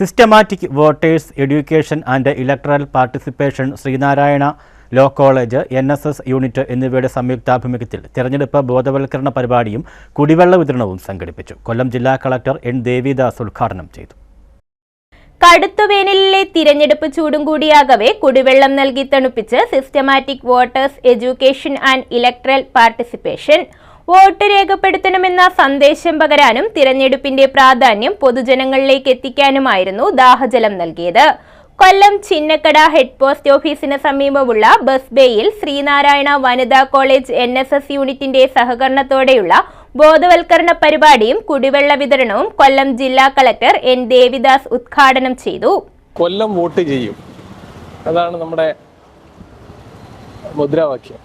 Systematic voters education and electoral participation Sreenarayana law college N S S unit എന്നിവയുടെ സംയുക്താഭിമുഖ്യത്തിൽ തെരഞ്ഞെടുപ്പ് ബോധവൽക്കരണ പരിപാടിയും കുടിവെള്ള വിതരണവും സംഘടിപ്പിച്ചു. കൊല്ലം ജില്ലാ കളക്ടർ എൻ ദേവിദാസ് ഉദ്ഘാടനം ചെയ്തു. കടുത്തുവേനലിലെ തിരഞ്ഞെടുപ്പ് ചൂടും കൂടിയാകവെ കുടിവെള്ളം നൽകി തണുപ്പിച്ച് systematic voters education and electoral participation vote രേഖപ്പെടുത്തണമെന്ന സന്ദേശം പകരാനും തിരഞ്ഞെടുപ്പിന്റെ പ്രാധാന്യം പൊതുജനങ്ങളിലേക്ക് എത്തിക്കാനുമായിരുന്നു ദാഹജലം നൽകിയത്. കൊല്ലം ചിന്നക്കട ഹെഡ് പോസ്റ്റ് ഓഫീസിന് സമീപമുള്ള ബസ് ബേയിൽ ശ്രീനാരായണ വനിതാ കോളേജ് എൻ എസ് എസ് യൂണിറ്റിന്റെ സഹകരണത്തോടെയുള്ള ബോധവൽക്കരണ പരിപാടിയും കുടിവെള്ള വിതരണവും കൊല്ലം ജില്ലാ കളക്ടർ എൻ ദേവിദാസ് ഉദ്ഘാടനം ചെയ്തു. കൊല്ലം വോട്ട് ചെയ്യും. അതാണ് നമ്മുടെ മുദ്രാവാക്യം.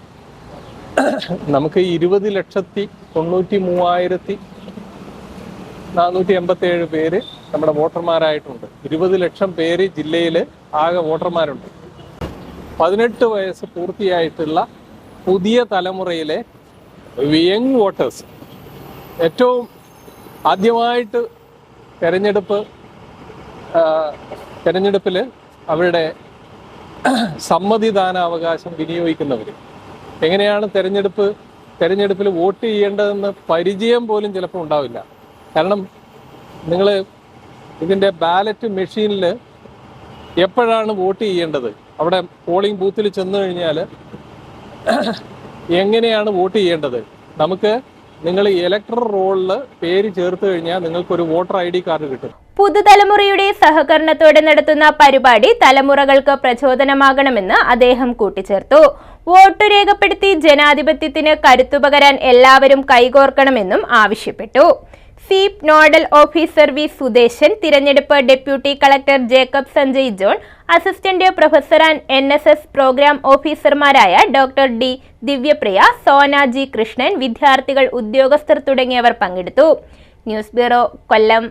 നമുക്ക് ഇരുപത് ലക്ഷത്തി തൊണ്ണൂറ്റി മൂവായിരത്തി നാനൂറ്റി എൺപത്തി ഏഴ് പേര് നമ്മുടെ വോട്ടർമാരായിട്ടുണ്ട്. ഇരുപത് ലക്ഷം പേര് ജില്ലയിൽ ആകെ വോട്ടർമാരുണ്ട്. പതിനെട്ട് വയസ്സ് പൂർത്തിയായിട്ടുള്ള പുതിയ തലമുറയിലെ യങ് വോട്ടേഴ്സ്. ഏറ്റവും ആദ്യമായിട്ട് തെരഞ്ഞെടുപ്പ് തെരഞ്ഞെടുപ്പിൽ അവരുടെ സമ്മതിദാനാവകാശം വിനിയോഗിക്കുന്നവർ എങ്ങനെയാണ് തെരഞ്ഞെടുപ്പ് തെരഞ്ഞെടുപ്പിൽ വോട്ട് ചെയ്യേണ്ടതെന്ന് പരിചയം പോലും ചിലപ്പോൾ ഉണ്ടാവില്ല. കാരണം നിങ്ങൾ ഇതിന്റെ ബാലറ്റ് മെഷീനിൽ എപ്പോഴാണ് വോട്ട് ചെയ്യേണ്ടത്? അവിടെ പോളിംഗ് ബൂത്തിൽ ചെന്ന് കഴിഞ്ഞാൽ എങ്ങനെയാണ് വോട്ട് ചെയ്യേണ്ടത്? നമുക്ക് നിങ്ങൾ ഇലക്ട്രൽ റോളിൽ പേര് ചേർത്ത് കഴിഞ്ഞാൽ നിങ്ങൾക്ക് ഒരു വോട്ടർ ഐ ഡി കാർഡ് കിട്ടും. പുതുതലമുറയുടെ സഹകരണത്തോടെ നടത്തുന്ന പരിപാടി തലമുറകൾക്ക് പ്രചോദനമാകണമെന്ന് അദ്ദേഹം കൂട്ടിച്ചേർത്തു. വോട്ട് രേഖപ്പെടുത്തി ജനാധിപത്യത്തിന് കരുത്തുപകരാൻ എല്ലാവരും കൈകോർക്കണമെന്നും ആവശ്യപ്പെട്ടു. SVEEP nodal officer V Sudeshan തിരഞ്ഞെടുപ്പ് deputy collector Jacob Sanjay John assistant professor and N S S programme ഓഫീസർമാരായ ഡോക്ടർ ഡി ദിവ്യപ്രിയ സോനാജി കൃഷ്ണൻ വിദ്യാർത്ഥികൾ ഉദ്യോഗസ്ഥർ തുടങ്ങിയവർ പങ്കെടുത്തു. News bureau Kollam.